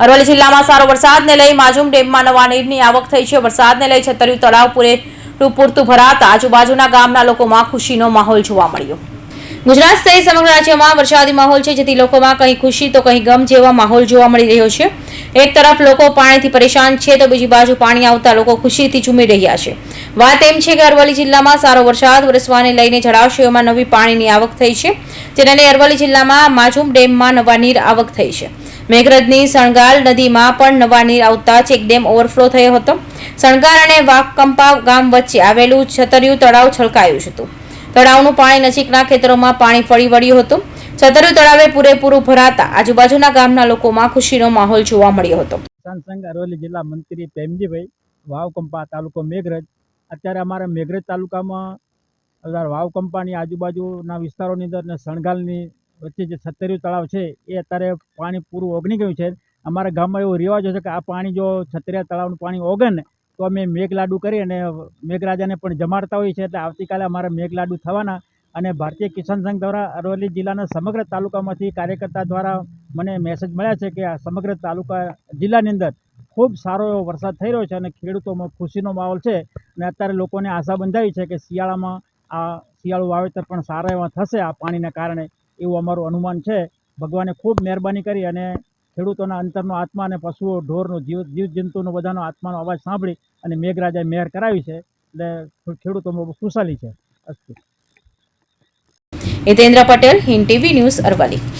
અરવલ્લી જિલ્લામાં સારો વરસાદને લઈ માજુમ ડેમમાં નવા નીરની આવક થઈ છે. વરસાદને લઈ છતરિયું તળાવ પૂરેપૂરું પૂરતું ભરાતા આજુબાજુના ગામના લોકોમાં ખુશીનો માહોલ જોવા મળ્યો. ગુજરાત સહિત સમગ્ર રાજ્યમાં વરસાદી માહોલ છે, જેથી લોકોમાં કંઈ ખુશી તો કંઈ ગમ જેવા માહોલ જોવા મળી રહ્યો છે. એક તરફ લોકો પાણીથી પરેશાન છે, તો બીજી બાજુ પાણી આવતા લોકો ખુશીથી ઝૂમી રહ્યા છે. વાત એમ છે કે અરવલ્લી જિલ્લામાં સારો વરસાદ વરસવાને લઈને જળાશયોમાં નવી પાણીની આવક થઈ છે. જેને અરવલ્લી જિલ્લામાં માજુમ ડેમમાં નવા નીર આવક થઈ છે. મેઘરજની સણગાલ નદીમાં પણ નવા નીર આવતા ચેક ડેમ ઓવરફ્લો થયો હતો. સણગાર અને વાકકંપા ગામ વચ્ચે આવેલું છતરિયું તળાવ છલકાયું હતું. તળાવનું પાણી નજીકના ખેતરોમાં પાણી ફરી વળ્યું હતું. છતરિયું તળાવે પૂરેપૂરું ભરાતા આજુબાજુના ગામના લોકોમાં ખુશીનો માહોલ જોવા મળ્યો હતો. કિસાન સંઘ અરવલ્લી જિલ્લા મંત્રી પ્રેમજીભાઈ વાવકંપા તાલુકો મેઘરજ. અત્યારે અમારા મેઘરજ તાલુકામાં વાવકંપાની આજુબાજુના વિસ્તારોની અંદર ને સણગાલની વચ્ચે જે છત્તેરિયું તળાવ છે, એ અત્યારે પાણી પૂરું ઓગની ગયું છે. અમારા ગામમાં એવો રિવાજ છે કે આ પાણી જો છતરિયા તળાવનું પાણી ઓગે ને તો અમે મેઘલાડુ કરી અને મેઘરાજાને પણ જમાડતા હોઈએ છીએ. એટલે આવતીકાલે અમારા મેઘલાડુ થવાના અને ભારતીય કિસાન સંઘ દ્વારા અરવલ્લી જિલ્લાના સમગ્ર તાલુકામાંથી કાર્યકર્તા દ્વારા મને મેસેજ મળ્યા છે કે આ સમગ્ર તાલુકા જિલ્લાની અંદર ખૂબ સારો એવો વરસાદ થઈ રહ્યો છે અને ખેડૂતોમાં ખુશીનો માહોલ છે. અને અત્યારે લોકોને આશા બંધાવી છે કે શિયાળામાં આ શિયાળું વાવેતર પણ સારા એવા થશે આ પાણીના કારણે. એવું અમારું અનુમાન છે. ભગવાને ખૂબ મહેરબાની કરી અને ખેડૂતોના અંતરનો આત્મા અને પશુઓ ઢોરનો જીવ, જીવજંતુનો બધાનો આત્માનો અવાજ સાંભળી અને મેઘરાજાએ મહેર કરાવી છે. એટલે ખેડૂતોમાં ખુશાલી છે. અસ્તુ. Hitendra Patel, Hind TV news Aravalli.